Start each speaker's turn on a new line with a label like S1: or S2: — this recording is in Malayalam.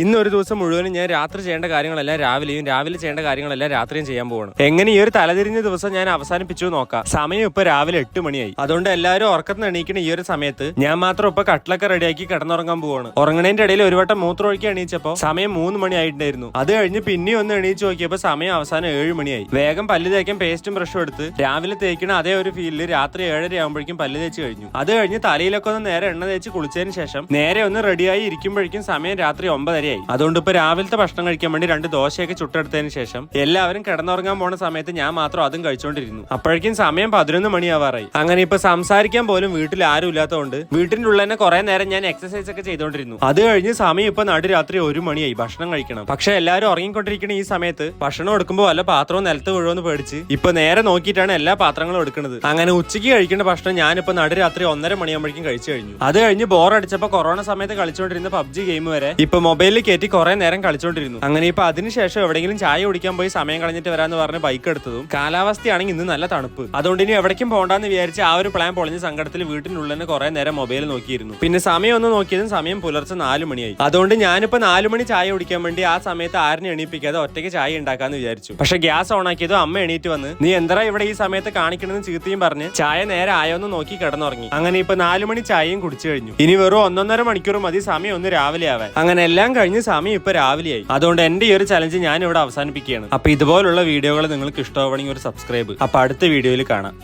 S1: ഇന്ന് ഒരു ദിവസം മുഴുവനും ഞാൻ രാത്രി ചെയ്യേണ്ട കാര്യങ്ങളെല്ലാം രാവിലെയും രാവിലെ ചെയ്യേണ്ട കാര്യങ്ങളെല്ലാം രാത്രിയും ചെയ്യാൻ പോവാണ്. എങ്ങനെ ഈ ഒരു തലതിരിഞ്ഞ ദിവസം ഞാൻ അവസാനിപ്പിച്ചു നോക്കാം. സമയം ഇപ്പൊ രാവിലെ എട്ട് മണിയായി. അതുകൊണ്ട് എല്ലാവരും ഉറക്കത്തിന് എണീക്കണ ഈ ഒരു സമയത്ത് ഞാൻ മാത്രം ഇപ്പൊ കട്ടിലൊക്കെ റെഡിയാക്കി കിടന്നുറങ്ങാൻ പോവാണ്. ഉറങ്ങണേന്റെ ഇടയിൽ ഒരു വട്ടം മൂത്രം ഒഴിക്കാൻ എണീച്ചപ്പോ സമയം മൂന്ന് മണി ആയിട്ടുണ്ടായിരുന്നു അത് കഴിഞ്ഞ് പിന്നെ ഒന്ന് എണീച്ച് നോക്കിയപ്പോ സമയം അവസാനം ഏഴ് മണിയായി. വേഗം പല്ല് തേക്കാൻ പേസ്റ്റും ബ്രഷും എടുത്ത് രാവിലെ തേക്കണ അതേ ഒരു ഫീലിൽ രാത്രി ഏഴര ആകുമ്പോഴേക്കും പല്ല് തേച്ച് കഴിഞ്ഞു. അത് കഴിഞ്ഞ് തലയിലൊക്കെ ഒന്ന് നേരെ എണ്ണ തേച്ച് കുളിച്ചതിന് ശേഷം നേരെ ഒന്ന് റെഡിയായി ഇരിക്കുമ്പോഴേക്കും സമയം രാത്രി ഒമ്പതരയായി അതുകൊണ്ട് ഇപ്പൊ രാവിലത്തെ ഭക്ഷണം കഴിക്കാൻ വേണ്ടി രണ്ട് ദോശയൊക്കെ ചുട്ടെടുത്തതിന് ശേഷം എല്ലാവരും കിടന്നുറങ്ങാൻ പോണ സമയത്ത് ഞാൻ മാത്രം അതും കഴിച്ചോണ്ടിരുന്നു. അപ്പോഴേക്കും സമയം പതിനൊന്ന് മണിയാവാറായി. അങ്ങനെ ഇപ്പൊ സംസാരിക്കാൻ പോലും വീട്ടിൽ ആരും ഇല്ലാത്തതുകൊണ്ട് വീട്ടിന്റെ ഉള്ളിൽ തന്നെ കുറെ നേരം ഞാൻ എക്സസൈസ് ഒക്കെ ചെയ്തോണ്ടിരുന്നു. അത് കഴിഞ്ഞ് സമയം ഇപ്പൊ നടുരാത്രി ഒരു മണിയായി. ഭക്ഷണം കഴിക്കണം. പക്ഷെ എല്ലാവരും ഉറങ്ങിക്കൊണ്ടിരിക്കുന്ന ഈ സമയത്ത് ഭക്ഷണം എടുക്കുമ്പോൾ വല്ല പാത്രവും നിലത്ത് വീഴുമെന്ന് പേടിച്ച് ഇപ്പൊ നേരെ നോക്കിയിട്ടാണ് എല്ലാ പാത്രങ്ങളും എടുക്കുന്നത് അങ്ങനെ ഉച്ചയ്ക്ക് കഴിക്കേണ്ട ഭക്ഷണം ഞാനിപ്പോ നടുരാത്രി ഒന്നര മണിയാകുമ്പോഴേക്കും കഴിച്ചു കഴിഞ്ഞു. അത് കഴിഞ്ഞ് ബോർ അടിച്ചപ്പോ കൊറോണ സമയത്ത് കളിച്ചോണ്ടിരുന്ന പബ്ജി ഗെയിം വരെ ഇപ്പൊ മൊബൈലിൽ കയറ്റി കുറെ നേരം കളിച്ചോണ്ടിരുന്നു. അങ്ങനെ ഇപ്പൊ അതിനുശേഷം എവിടെയെങ്കിലും ചായ കുടിക്കാൻ പോയി സമയം കളഞ്ഞിട്ട് വരാന്ന് പറഞ്ഞ് ബൈക്ക് എടുത്തതും കാലാവസ്ഥയാണെങ്കിൽ ഇന്ന് നല്ല തണുപ്പ്. അതുകൊണ്ട് ഇനി എവിടേക്കും പോകണ്ടെന്ന് വിചാരിച്ച് ആ ഒരു പ്ലാൻ പൊളിഞ്ഞ സങ്കടത്തിൽ വീട്ടിനുള്ളിൽ തന്നെ കുറെ നേരം മൊബൈൽ നോക്കിയിരുന്നു. പിന്നെ സമയം ഒന്ന് നോക്കിയതും സമയം പുലർച്ചെ നാല് മണിയായി. അതുകൊണ്ട് ഞാനിപ്പോ നാല് മണി ചായ കുടിക്കാൻ വേണ്ടി ആ സമയത്ത് ആരിനെ എണീപ്പിക്കാതെ ഒറ്റയ്ക്ക് ചായ ഉണ്ടാക്കാന്ന് വിചാരിച്ചു. പക്ഷെ ഗ്യാസ് ഓൺ ആക്കിയതും അമ്മ എണീറ്റ് വന്ന് നീ എന്താ ഇവിടെ ഈ സമയത്ത് കാണിക്കണമെന്ന് ചീത്തയും പറഞ്ഞ് ചായ നേരെ ആയോന്ന് നോക്കി കിടന്നുറങ്ങി. അങ്ങനെ ഇപ്പൊ നാല് മണി ചായയും കുടിച്ചു കഴിഞ്ഞു. ഇനി വെറും ഒന്നൊന്നര മണിക്കൂർ മതി സമയം ഒന്ന് രാവിലെ ആവാൻ. അങ്ങനെ എല്ലാം കഴിഞ്ഞ് സമയം ഇപ്പൊ രാവിലെയായി. അതുകൊണ്ട് എന്റെ ഈ ഒരു ചലഞ്ച് ഞാൻ ഇവിടെ അവസാനിപ്പിക്കുകയാണ്. അപ്പൊ ഇതുപോലുള്ള വീഡിയോകൾ നിങ്ങൾക്ക് ഇഷ്ടമാവണമെങ്കിൽ ഒരു സബ്സ്ക്രൈബ് അപ്പൊ അടുത്ത വീഡിയോയിൽ കാണാം.